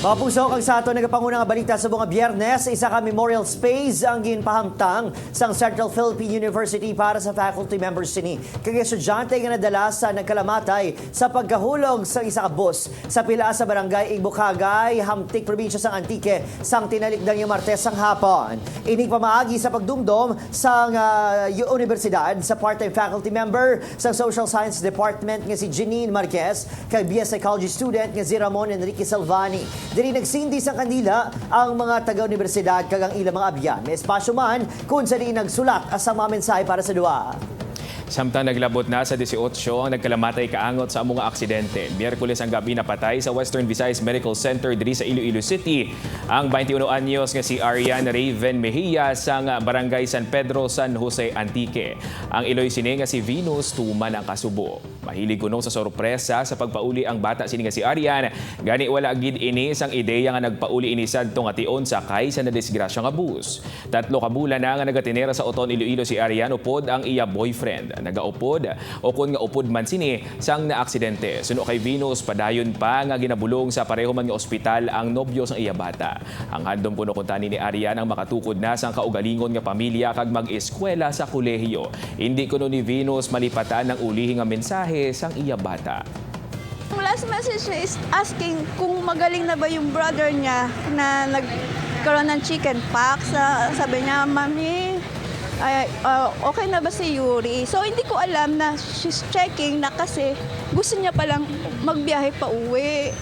Mga puso, kang sa ato nagapangunang balita sa mga biyernes, isa ka memorial space ang ginpahamtang sa Central Philippine University para sa faculty members sini. Kaya estudyante nga nadala sa nagkalamatay sa pagkahulog sa isa ka bus sa pila sa barangay Igbukagay, Hamtik, probinsya sa Antique, sang tinalikdang yung Martes ang hapon. Inig pamaagi sa pagdumdom sa uh, universidad sa part-time faculty member sa Social Science Department nga si Janine Marquez, kay BS Psychology student nga si Ramon Enrique Salvani. Diri nagsindi sa kanila ang mga taga-universidad kagang ilang mga abyan. May espasyo man kung sa di nagsulat sa mga mensahe para sa duwa. Samtang naglabot na sa 18 ang nagkalamatay kaangot sa mga aksidente. Miyerkules ang gabi napatay sa Western Visayas Medical Center diri sa Iloilo City. Ang 21 anyos nga si Arian Raven Mejia sa nga Barangay San Pedro, San Jose, Antique. Ang Iloy sini nga si Venus tuman ang kasubo. Mahilig kuno sa sorpresa sa pagpauli ang bata sini nga si Arian. Gani wala gid ini sang ideya nga nagpauli ini sadto nga tion sakay sa nadisgrasya nga bus. Tatlo ka bulan na nga nagatinera sa Oton Iloilo si Arian upod ang iya boyfriend nagaupod o kung nga upod man sini sang naaksidente. Suno kay Venus padayon pa nga ginabulong sa pareho man nga ospital ang nobyo sang iya bata. Ang handom kuno kuntani ni Arian ang makatukod na sang kaugalingon nga pamilya kag mag-eskwela sa kolehiyo. Hindi kuno ni Venus malipatan ng ulihi nga mensahe sang iya bata. Ang last message is asking kung magaling na ba yung brother niya na nagkaroon ng chicken pox. Sa- Sabi niya, Mami, ay, ah, okay na ba si Yuri? So, hindi ko alam na she's checking na kasi gusto niya palang magbiyahe pa uwi.